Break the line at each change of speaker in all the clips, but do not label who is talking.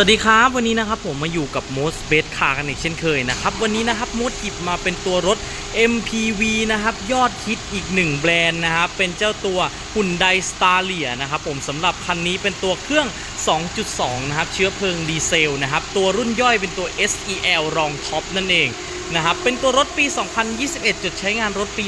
สวัสดีครับวันนี้นะครับผมมาอยู่กับ Most Best Car กันอีกเช่นเคยนะครับวันนี้นะครับมดหยิบมาเป็นตัวรถ MPV นะครับยอดฮิตอีกหนึ่งแบรนด์นะครับเป็นเจ้าตัว Hyundai Staria นะครับผมสำหรับคันนี้เป็นตัวเครื่อง 2.2 นะครับเชื้อเพลิงดีเซลนะครับตัวรุ่นย่อยเป็นตัว SEL รองท็อปนั่นเองนะครับเป็นตัวรถปี 2021 จุดใช้งานรถปี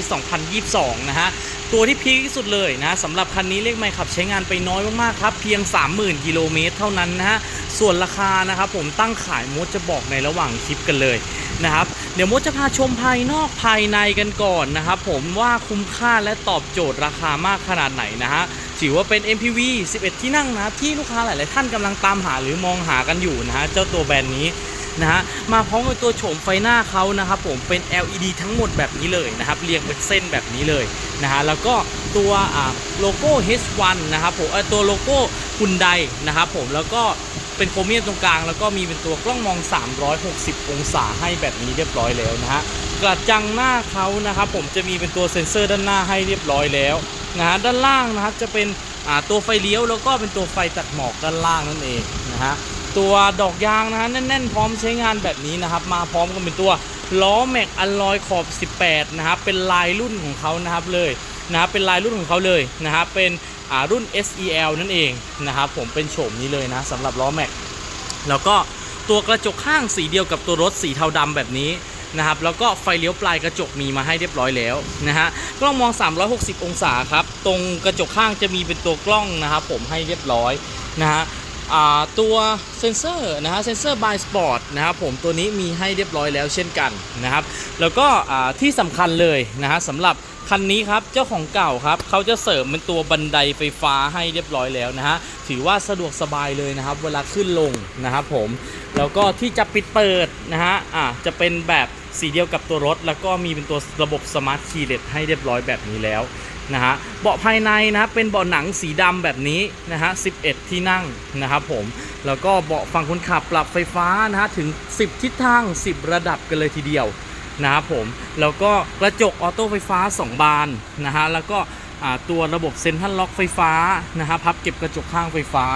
2022 นะฮะตัวที่พีคที่สุดเลยนะสำหรับคันนี้เลขไม่ขับใช้งานไปน้อยมากๆครับเพียง 30,000 กิโลเมตรเท่านั้นนะฮะ ส่วนราคานะครับผมตั้งขายมดจะบอกในระหว่างคลิปกันเลยนะครับเดี๋ยวมดจะพาชมภายนอกภายในกันก่อนนะครับผมว่าคุ้มค่าและตอบโจทย์ราคามากขนาดไหนนะฮะถือว่าเป็น MPV 11 ที่นั่งนะครับที่ลูกค้าหลาย ๆ ท่านกำลังตามหาหรือมองหากันอยู่นะฮะเจ้าตัวแบรนด์นี้นะฮะมาพร้อมกับตัวโฉมไฟหน้าเขานะครับผมเป็น LED ทั้งหมดแบบนี้เลยนะครับเรียงเป็นเส้นแบบนี้เลยนะฮะแล้วก็ตัวอ่าโลโก้ H1 นะครับผมตัวโลโก้ฮุนไดนะครับผมแล้วก็ เป็นโครเมียมตรงกลาง แล้วก็มีเป็นตัวกล้องมอง 360 องศาให้แบบนี้เรียบร้อยแล้วนะฮะกระจังหน้าเขานะครับผมจะมีเป็นตัวเซ็นเซอร์ด้านหน้าให้เรียบร้อยแล้วนะฮะด้านล่างนะครับจะเป็นตัวไฟเลี้ยวแล้วก็เป็นตัวไฟตัดหมอกด้านล่างนั่นเองนะฮะตัวดอกยางนะฮะแน่นๆ พร้อมใช้งานแบบนี้นะครับ มาพร้อมกันเป็นตัวล้อแม็กอลลอยขอบ 18 นะครับเป็นลายรุ่นของเขานะครับเลย นะครับเป็นลายรุ่นของเขาเลยนะครับเป็นรุ่น SEL นั่นเองนะครับผมเป็นโฉมนี้เลยนะสำหรับล้อแม็กแล้วก็ตัวกระจกข้างสีเดียวกับตัวรถสีเทาดำแบบนี้นะครับแล้วก็ไฟเลี้ยวปลายกระจกมีมาให้เรียบร้อยแล้วนะฮะกล้องมอง 360 องศาครับตรงกระจกข้างจะมีเป็นตัวกล้องนะครับผมให้เรียบร้อยนะฮะตัวเซนเซอร์นะฮะเซนเซอร์บายสปอร์ตนะครับผมตัวนี้มีให้เรียบร้อยแล้วเช่นกันนะครับแล้วก็ที่สำคัญเลยนะฮะสำหรับ คันนี้ครับเจ้าของเก่าครับเขาจะเสริมเป็นตัวบันไดไฟฟ้าให้เรียบร้อยแล้วนะฮะถือว่าสะดวกสบายเลยนะครับ เวลาขึ้นลงนะครับผมแล้วก็ที่จะปิดเปิดนะฮะอ่าจะเป็นแบบสีเดียวกับตัวรถ แล้วก็มีเป็นตัวระบบสมาร์ทคีย์เลสให้เรียบร้อยแบบนี้แล้วนะฮะเบาะภายในนะครับเป็นเบาะหนังสีดำแบบนี้นะฮะ 11 ที่นั่งนะครับผม แล้วก็เบาะฝั่งคนขับปรับไฟฟ้านะฮะถึง 10 ทิศทาง 10 ระดับกันเลยทีเดียว นะครับผมแล้วก็กระจกออโต้ไฟฟ้า 2 บานนะฮะแล้วก็ตัวระบบเซ็นทรัลล็อกไฟฟ้านะฮะพับเก็บกระจกข้างไฟฟ้า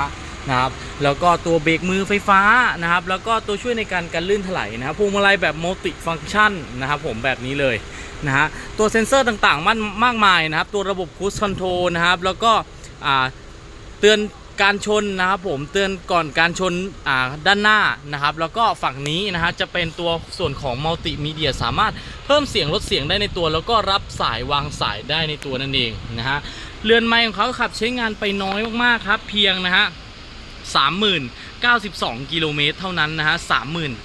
นะครับแล้วก็ตัวเบรกมือไฟฟ้านะครับแล้วก็ตัวช่วยในการกันลื่นถลายนะครับพวงมาลัยแบบมัลติฟัง c t ชันนะครับผมแบบนี้เลยนะฮะตัวเซ็นเซอร์ต่างๆมันมากมายนะครับตัวระบบคู e คอนโทรลนะครับแล้วก็เตือน การชนนะครับผมเตือนก่อนการชนอ่าด้านหน้านะครับ แล้วก็ฝั่งนี้นะฮะจะเป็นตัวส่วนของมัลติมีเดียสามารถเพิ่มเสียงลดเสียงได้ในตัว แล้วก็รับสายวางสายได้ในตัวนั่นเองนะฮะเรือนไม้ของเขาขับใช้งานไปน้อยมากๆครับ เพียงนะฮะ30,092 กิโลเมตรเท่านั้นนะฮะ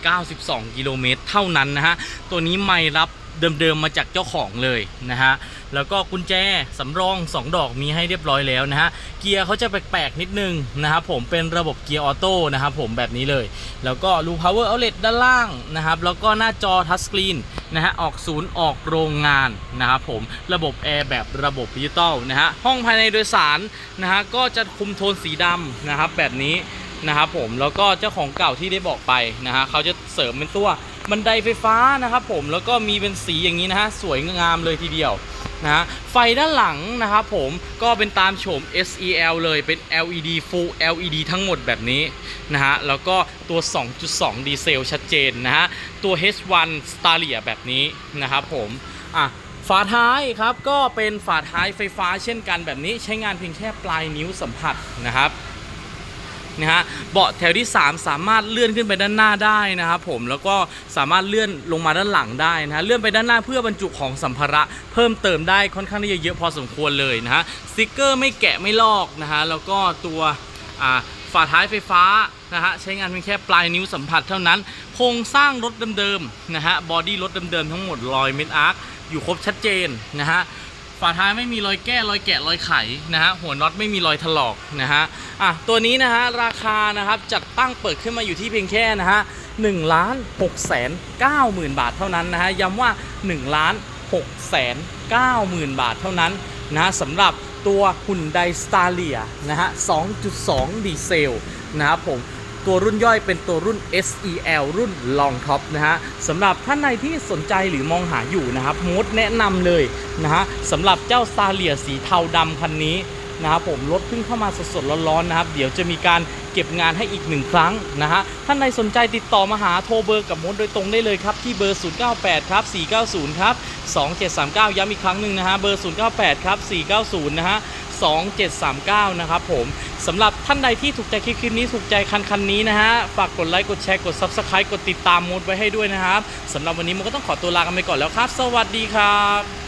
30,092 กิโลเมตรเท่านั้นนะฮะ ตัวนี้ไม่รับ เดิมๆมาจากเจ้าของเลยนะฮะแล้วก็กุญแจสำรอง 2 ดอกมีให้เรียบร้อยแล้วนะฮะเกียร์เขาจะแปลกๆนิดนึงนะครับผมเป็นระบบเกียร์ออโต้นะครับผมแบบนี้เลย แล้วก็รู power outlet ด้านล่างนะครับแล้วก็หน้าจอทัชสกรีนนะฮะออกศูนย์ออกโรงงานนะครับผมระบบแอร์แบบระบบดิจิตอลนะฮะห้องภายในโดยสารนะฮะก็จะคุมโทนสีดำนะครับแบบนี้นะครับผมแล้วก็เจ้าของเก่าที่ได้บอกไปนะฮะเขาจะเสริมเป็นตัว บันไดไฟฟ้านะครับผมแล้วก็มีเป็นสีอย่างนี้นะฮะสวยงามเลยทีเดียวนะฮะไฟด้านหลังนะครับผมก็เป็นตามโฉม SEL เลยเป็น LED Full LED ทั้งหมดแบบนี้นะฮะแล้วก็ตัว 2.2 ดีเซลชัดเจนนะฮะตัว H1 Staria แบบนี้นะครับผมอะฝาท้ายครับก็เป็นฝาท้ายไฟฟ้าเช่นกันแบบนี้ใช้งานเพียงแค่ปลายนิ้วสัมผัสนะครับ นะฮะเบาะแถวที่ 3 สามารถเลื่อนขึ้นไปด้านหน้าได้นะครับผมแล้วก็สามารถเลื่อนลงมาด้านหลังได้นะฮะเลื่อนไปด้านหน้าเพื่อบรรจุของสัมภาระเพิ่มเติมได้ค่อนข้างที่จะเยอะพอสมควรเลยนะฮะสติกเกอร์ไม่แกะไม่ลอกนะฮะแล้วก็ตัวอ่าฝาท้ายไฟฟ้านะฮะใช้งานเพียงแค่ปลายนิ้วสัมผัสเท่านั้น โครงสร้างรถเดิมๆนะฮะบอดี้รถเดิมๆทั้งหมดรอยเม็ดอาร์คอยู่ครบชัดเจนนะฮะ ฝาท้ายไม่มีรอยแก้รอยแกะรอยไขนะฮะหัวน็อตไม่มีรอยถลอกนะฮะอะตัวนี้นะฮะราคานะครับจัดตั้งเปิดขึ้นมาอยู่ที่เพียงแค่นะฮะ1ล้าน6แสน9หมื่นบาทเท่านั้นนะฮะย้ำว่า1ล้าน6แสน9หมื่นบาทเท่านั้นนะฮะสำหรับตัวหุ่นไดสตาเลียนะฮะ 2.2 ดีเซลนะครับผม ตัวรุ่นย่อยเป็นตัวรุ่น SEL รุ่น Long Top นะฮะสำหรับท่านใดที่สนใจหรือมองหาอยู่นะครับมดแนะนำเลยนะฮะสำหรับเจ้า s t a r เลียสีเทาดำคันนี้นะครับผมรถเพิ่งเข้ามาสดๆร้อนๆนะครับ เดี๋ยวจะมีการเก็บก็บงานให้อีกหนึ่งครั้งนะฮะท่านใดสนใจติดต่อมาหาโทรเบอร์กับมดโดยตรงได้เลยครับ ที่เบอร์ 098 ครับ 490 ครับ 2739 ย้ำอีกครั้งหนึ่งนะฮะเบอร์ 098 ครับ 490 นะฮะ 2739 นะครับผมสำหรับท่านใดที่ถูกใจคลิปคลิปนี้ถูกใจคันคันนี้นะฮะ ฝากกดไลค์กดแชร์กด Subscribe กดติดตามมดไว้ให้ด้วยนะครับสำหรับวันนี้มดก็ต้องขอตัวลากันไปก่อนแล้วครับ สวัสดีครับ